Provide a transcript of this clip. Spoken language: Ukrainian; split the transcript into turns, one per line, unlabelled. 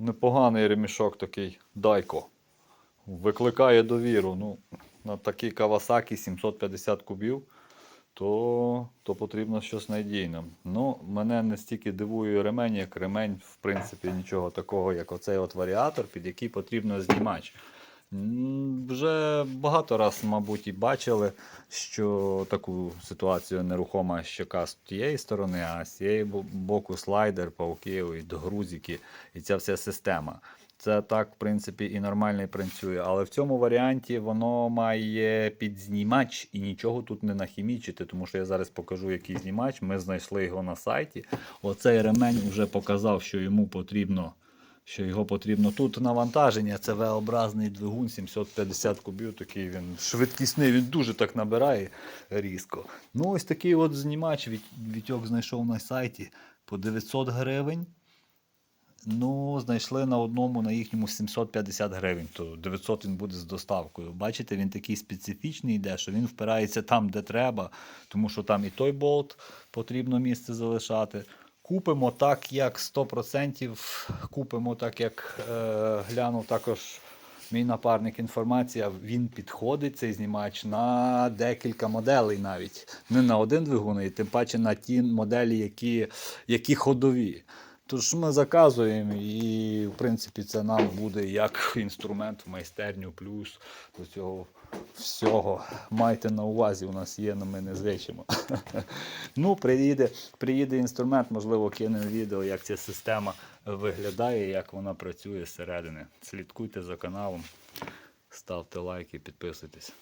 Непоганий ремішок такий Дайко. Викликає довіру. Ну, на такій Кавасакі 750 кубів, то, то потрібно щось надійне. Ну, мене не стільки дивує ремень, як ремень, в принципі, нічого такого, як оцей от варіатор, під який потрібно знімач. Вже багато раз, мабуть, і бачили, що таку ситуацію нерухома щока з тієї сторони, а з цієї боку слайдер, пауки, і грузики, і ця вся система. Це так, в принципі, і нормально і працює. Але в цьому варіанті воно має підзнімач і нічого тут не нахімічити, тому що я зараз покажу, який знімач. Ми знайшли його на сайті. Оцей ремень вже показав, що йому потрібно. Що його потрібно тут навантаження, це V-образний двигун 750 кубів, такий він швидкісний, він дуже так набирає різко. Ну, ось такий от знімач Віт- Вітьок знайшов на сайті по 900 гривень. Ну, знайшли на одному на їхньому 750 гривень, то 900 він буде з доставкою. Бачите, він такий специфічний йде, що він впирається там, де треба, тому що там і той болт потрібно місце залишати. Купимо так, як 100%, купимо так, як е, глянув також мій напарник інформація. Він підходить цей знімач на декілька моделей навіть. Не на один двигун, і тим паче на ті моделі, які, які ходові. Тож ми заказуємо, і в принципі це нам буде як інструмент в майстерню, плюс до цього всього. Майте на увазі, у нас є, але ми не звичимо. ну, приїде, приїде інструмент, можливо, кинемо відео, як ця система виглядає, як вона працює зсередини. Слідкуйте за каналом, ставте лайки, підписуйтесь.